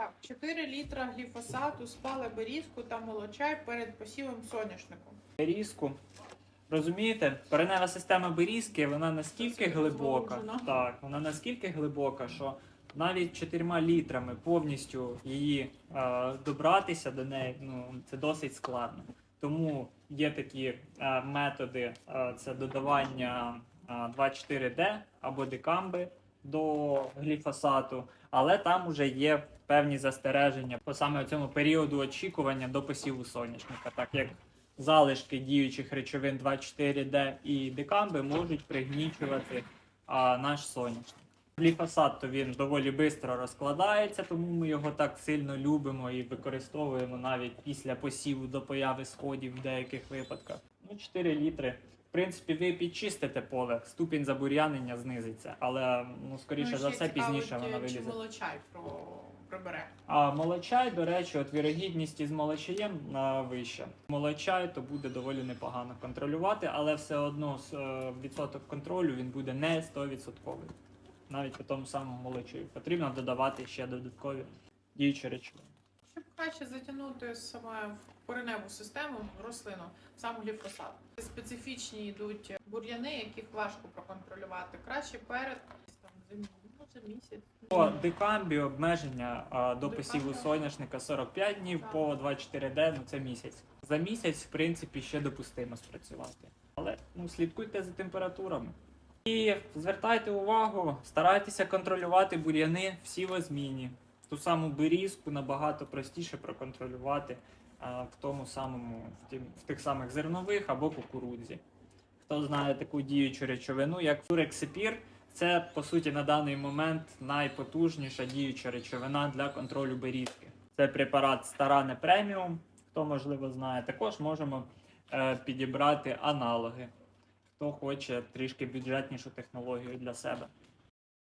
Так, 4 літра гліфосату, спали берізку та молочай перед посівом соняшнику. Берізку. Розумієте, коренева система берізки, вона настільки Це глибока, так, вона настільки глибока, що навіть 4 літрами повністю її е, добратися до неї, ну це досить складно. Тому є такі е, методи: е, це додавання е, 2,4D або декамби до гліфосату, але там вже є певні застереження по саме цьому періоду очікування до посіву соняшника, так як залишки діючих речовин 2,4D і декамби можуть пригнічувати а, наш соняшник. Гліфосат то він доволі швидко розкладається, тому ми його так сильно любимо і використовуємо навіть після посіву до появи сходів в деяких випадках. Ну, 4 літри. В принципі, ви підчистите поле, ступінь забур'янення знизиться, але ну, скоріше Ну, за все пізніше вона е, Чи молочай про... прибере? А молочай, до речі, от вірогідність із молочаєм вища. Молочай то буде доволі непогано контролювати, але все одно с- е, відсоток контролю він буде не 100%. Навіть по тому самому молочаю. Потрібно додавати ще додаткові діючі речовини. Щоб краще затягнути саме в кореневу систему рослину, сам гліфосат. Специфічні йдуть бур'яни, яких важко проконтролювати. Краще перед там, зим- ну, за місяць. По декамбі обмеження а, до посіву соняшника 45 днів, Так. по 24D ну це місяць. За місяць, в принципі, ще допустимо спрацювати. Але ну, слідкуйте за температурами. І звертайте увагу, старайтеся контролювати бур'яни всі возмінні. Ту саму берізку набагато простіше проконтролювати в тому самому, в, тім- в тих самих зернових або кукурудзі. Хто знає таку діючу речовину, як фурексипір, це по суті на даний момент найпотужніша діюча речовина для контролю берізки. Це препарат Старане преміум. Хто можливо знає, також можемо е, підібрати аналоги. Хто хоче трішки бюджетнішу технологію для себе.